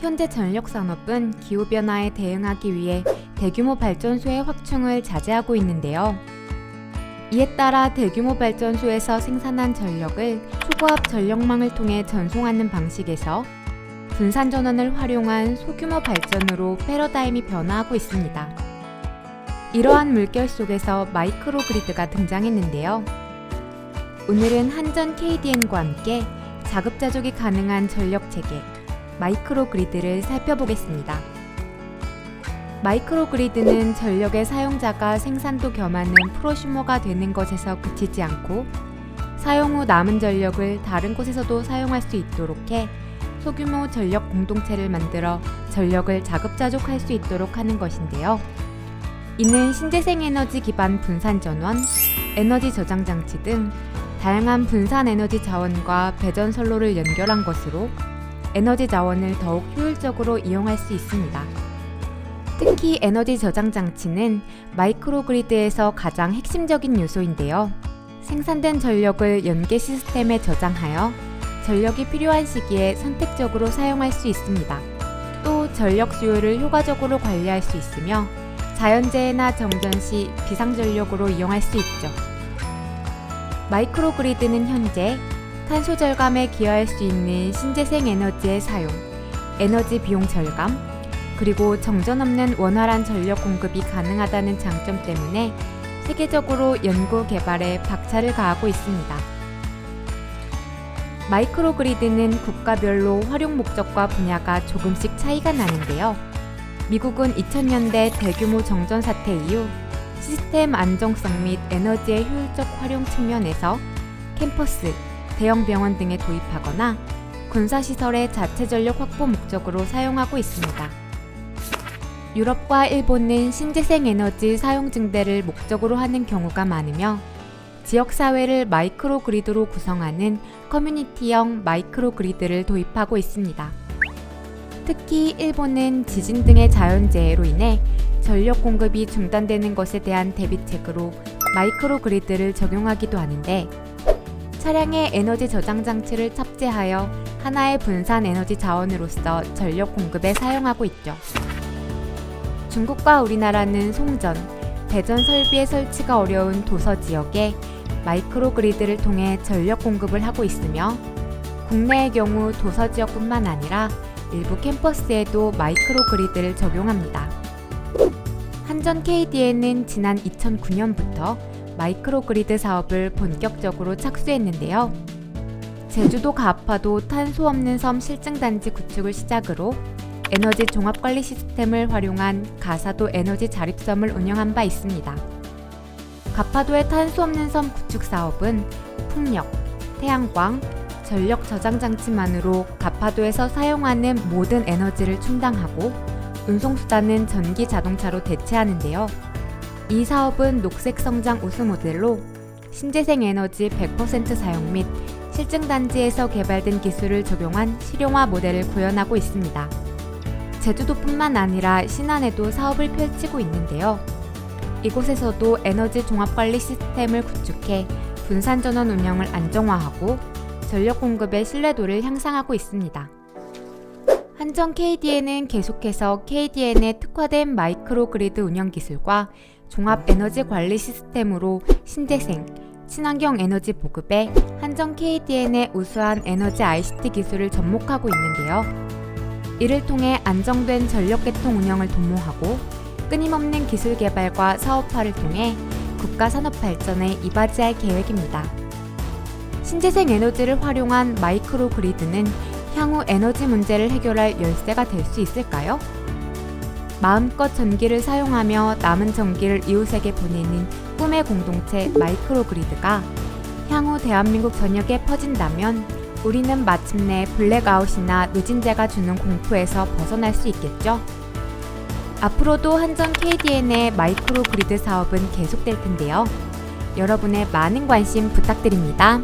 현재 전력 산업은 기후변화에 대응하기 위해 대규모 발전소의 확충을 자제하고 있는데요. 이에 따라 대규모 발전소에서 생산한 전력을 초고압 전력망을 통해 전송하는 방식에서 분산 전원을 활용한 소규모 발전으로 패러다임이 변화하고 있습니다. 이러한 물결 속에서 마이크로 그리드가 등장했는데요. 오늘은 한전 KDN과 함께 자급자족이 가능한 전력 체계 마이크로 그리드를 살펴보겠습니다. 마이크로 그리드는 전력의 사용자가 생산도 겸하는 프로슈머가 되는 것에서 그치지 않고 사용 후 남은 전력을 다른 곳에서도 사용할 수 있도록 해 소규모 전력 공동체를 만들어 전력을 자급자족할 수 있도록 하는 것인데요. 이는 신재생 에너지 기반 분산 전원, 에너지 저장 장치 등 다양한 분산 에너지 자원과 배전 선로를 연결한 것으로 에너지 자원을 더욱 효율적으로 이용할 수 있습니다. 특히 에너지 저장 장치는 마이크로 그리드에서 가장 핵심적인 요소인데요. 생산된 전력을 연계 시스템에 저장하여 전력이 필요한 시기에 선택적으로 사용할 수 있습니다. 또 전력 수요를 효과적으로 관리할 수 있으며 자연재해나 정전 시 비상전력으로 이용할 수 있죠. 마이크로 그리드는 현재 탄소 절감에 기여할 수 있는 신재생 에너지의 사용, 에너지 비용 절감, 그리고 정전 없는 원활한 전력 공급이 가능하다는 장점 때문에 세계적으로 연구 개발에 박차를 가하고 있습니다. 마이크로 그리드는 국가별로 활용 목적과 분야가 조금씩 차이가 나는데요. 미국은 2000년대 대규모 정전 사태 이후 시스템 안정성 및 에너지의 효율적 활용 측면에서 캠퍼스, 대형 병원 등에 도입하거나 군사시설의 자체 전력 확보 목적으로 사용하고 있습니다. 유럽과 일본은 신재생 에너지 사용 증대를 목적으로 하는 경우가 많으며 지역 사회를 마이크로 그리드로 구성하는 커뮤니티형 마이크로 그리드를 도입하고 있습니다. 특히 일본은 지진 등의 자연재해로 인해 전력 공급이 중단되는 것에 대한 대비책으로 마이크로 그리드를 적용하기도 하는데 차량에 에너지 저장 장치를 탑재하여 하나의 분산 에너지 자원으로서 전력 공급에 사용하고 있죠. 중국과 우리나라는 송전, 배전 설비의 설치가 어려운 도서 지역에 마이크로 그리드를 통해 전력 공급을 하고 있으며 국내의 경우 도서 지역뿐만 아니라 일부 캠퍼스에도 마이크로 그리드를 적용합니다. 한전 KDN은 지난 2009년부터 마이크로 그리드 사업을 본격적으로 착수했는데요. 제주도 가파도 탄소 없는 섬 실증단지 구축을 시작으로 에너지 종합관리 시스템을 활용한 가사도 에너지 자립섬을 운영한 바 있습니다. 가파도의 탄소 없는 섬 구축 사업은 풍력, 태양광, 전력 저장 장치만으로 가파도에서 사용하는 모든 에너지를 충당하고 운송수단은 전기 자동차로 대체하는데요. 이 사업은 녹색 성장 우수 모델로 신재생 에너지 100% 사용 및 실증 단지에서 개발된 기술을 적용한 실용화 모델을 구현하고 있습니다. 제주도뿐만 아니라 신안에도 사업을 펼치고 있는데요. 이곳에서도 에너지 종합 관리 시스템을 구축해 분산 전원 운영을 안정화하고 전력 공급의 신뢰도를 향상하고 있습니다. 한전 KDN은 계속해서 KDN의 특화된 마이크로 그리드 운영 기술과 종합 에너지 관리 시스템으로 신재생, 친환경 에너지 보급에 한전 KDN의 우수한 에너지 ICT 기술을 접목하고 있는데요. 이를 통해 안정된 전력 개통 운영을 도모하고 끊임없는 기술 개발과 사업화를 통해 국가 산업 발전에 이바지할 계획입니다. 신재생 에너지를 활용한 마이크로 그리드는 향후 에너지 문제를 해결할 열쇠가 될 수 있을까요? 마음껏 전기를 사용하며 남은 전기를 이웃에게 보내는 꿈의 공동체 마이크로그리드가 향후 대한민국 전역에 퍼진다면 우리는 마침내 블랙아웃이나 누진제가 주는 공포에서 벗어날 수 있겠죠? 앞으로도 한전 KDN의 마이크로그리드 사업은 계속될 텐데요. 여러분의 많은 관심 부탁드립니다.